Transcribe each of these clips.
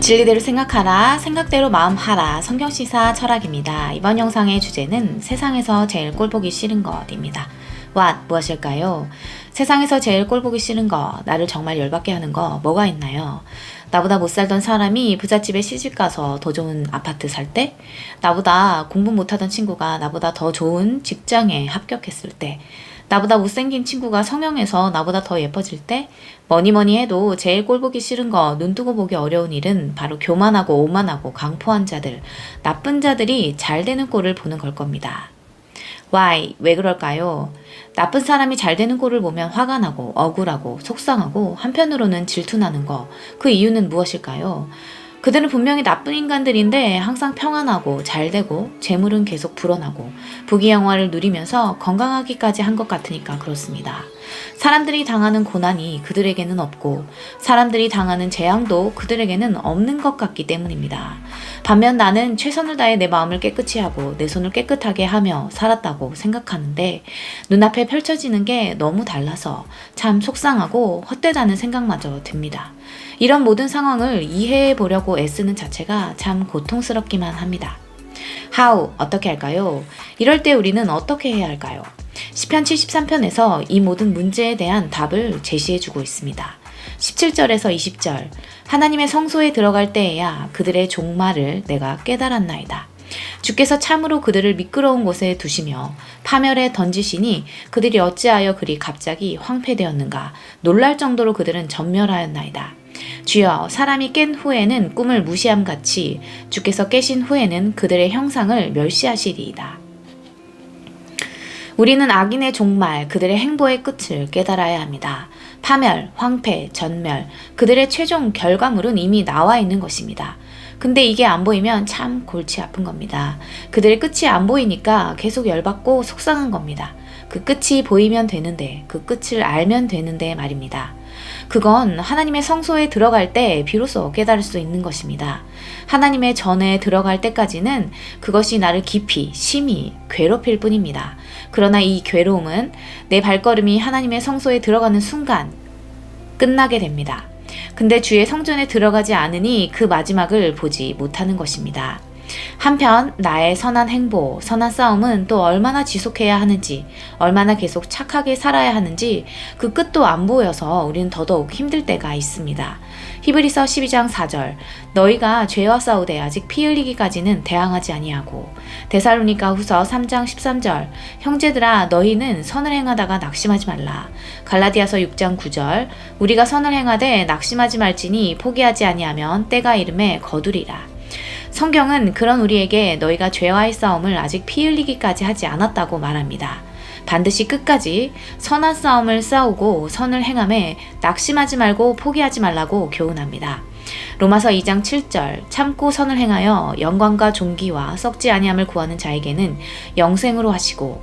진리대로 생각하라, 생각대로 마음하라, 성경시사 철학입니다. 이번 영상의 주제는 세상에서 제일 꼴보기 싫은 것입니다. What, 무엇일까요? 세상에서 제일 꼴보기 싫은 거, 나를 정말 열받게 하는 거, 뭐가 있나요? 나보다 못 살던 사람이 부잣집에 시집가서 더 좋은 아파트 살 때? 나보다 공부 못하던 친구가 나보다 더 좋은 직장에 합격했을 때? 나보다 못생긴 친구가 성형해서 나보다 더 예뻐질 때? 뭐니 뭐니 해도 제일 꼴보기 싫은 거, 눈 뜨고 보기 어려운 일은 바로 교만하고 오만하고 강포한 자들, 나쁜 자들이 잘 되는 꼴을 보는 걸 겁니다. Why? 왜 그럴까요? 나쁜 사람이 잘 되는 꼴을 보면 화가 나고 억울하고 속상하고 한편으로는 질투나는 거. 그 이유는 무엇일까요? 그들은 분명히 나쁜 인간들인데 항상 평안하고 잘 되고 재물은 계속 불어나고 부귀영화를 누리면서 건강하기까지 한 것 같으니까 그렇습니다. 사람들이 당하는 고난이 그들에게는 없고 사람들이 당하는 재앙도 그들에게는 없는 것 같기 때문입니다. 반면 나는 최선을 다해 내 마음을 깨끗이 하고 내 손을 깨끗하게 하며 살았다고 생각하는데 눈앞에 펼쳐지는 게 너무 달라서 참 속상하고 헛되다는 생각마저 듭니다. 이런 모든 상황을 이해해 보려고 애쓰는 자체가 참 고통스럽기만 합니다. How? 어떻게 할까요? 이럴 때 우리는 어떻게 해야 할까요? 시편 73편에서 이 모든 문제에 대한 답을 제시해 주고 있습니다. 17절에서 20절 하나님의 성소에 들어갈 때에야 그들의 종말을 내가 깨달았나이다. 주께서 참으로 그들을 미끄러운 곳에 두시며 파멸에 던지시니 그들이 어찌하여 그리 갑자기 황폐되었는가 놀랄 정도로 그들은 전멸하였나이다. 주여 사람이 깬 후에는 꿈을 무시함 같이 주께서 깨신 후에는 그들의 형상을 멸시하시리이다. 우리는 악인의 종말, 그들의 행보의 끝을 깨달아야 합니다. 파멸, 황폐, 전멸, 그들의 최종 결과물은 이미 나와 있는 것입니다. 근데 이게 안 보이면 참 골치 아픈 겁니다. 그들의 끝이 안 보이니까 계속 열받고 속상한 겁니다. 그 끝이 보이면 되는데, 그 끝을 알면 되는데 말입니다. 그건 하나님의 성소에 들어갈 때 비로소 깨달을 수 있는 것입니다. 하나님의 전에 들어갈 때까지는 그것이 나를 깊이, 심히 괴롭힐 뿐입니다. 그러나 이 괴로움은 내 발걸음이 하나님의 성소에 들어가는 순간 끝나게 됩니다. 근데 주의 성전에 들어가지 않으니 그 마지막을 보지 못하는 것입니다. 한편 나의 선한 행보, 선한 싸움은 또 얼마나 지속해야 하는지, 얼마나 계속 착하게 살아야 하는지 그 끝도 안 보여서 우리는 더더욱 힘들 때가 있습니다. 히브리서 12장 4절 너희가 죄와 싸우되 아직 피 흘리기까지는 대항하지 아니하고. 데살로니가 후서 3장 13절 형제들아 너희는 선을 행하다가 낙심하지 말라. 갈라디아서 6장 9절 우리가 선을 행하되 낙심하지 말지니 포기하지 아니하면 때가 이름에 거두리라 성경은 그런 우리에게 너희가 죄와의 싸움을 아직 피 흘리기까지 하지 않았다고 말합니다. 반드시 끝까지 선한 싸움을 싸우고 선을 행함에 낙심하지 말고 포기하지 말라고 교훈합니다. 로마서 2장 7절 참고 선을 행하여 영광과 존귀와 썩지 아니함을 구하는 자에게는 영생으로 하시고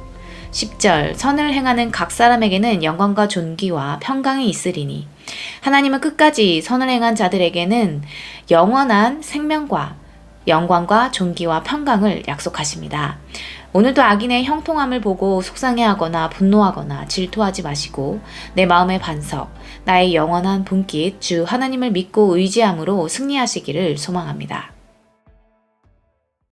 10절 선을 행하는 각 사람에게는 영광과 존귀와 평강이 있으리니 하나님은 끝까지 선을 행한 자들에게는 영원한 생명과 영광과 존귀와 평강을 약속하십니다. 오늘도 악인의 형통함을 보고 속상해하거나 분노하거나 질투하지 마시고 내 마음의 반석, 나의 영원한 분깃 주 하나님을 믿고 의지함으로 승리하시기를 소망합니다.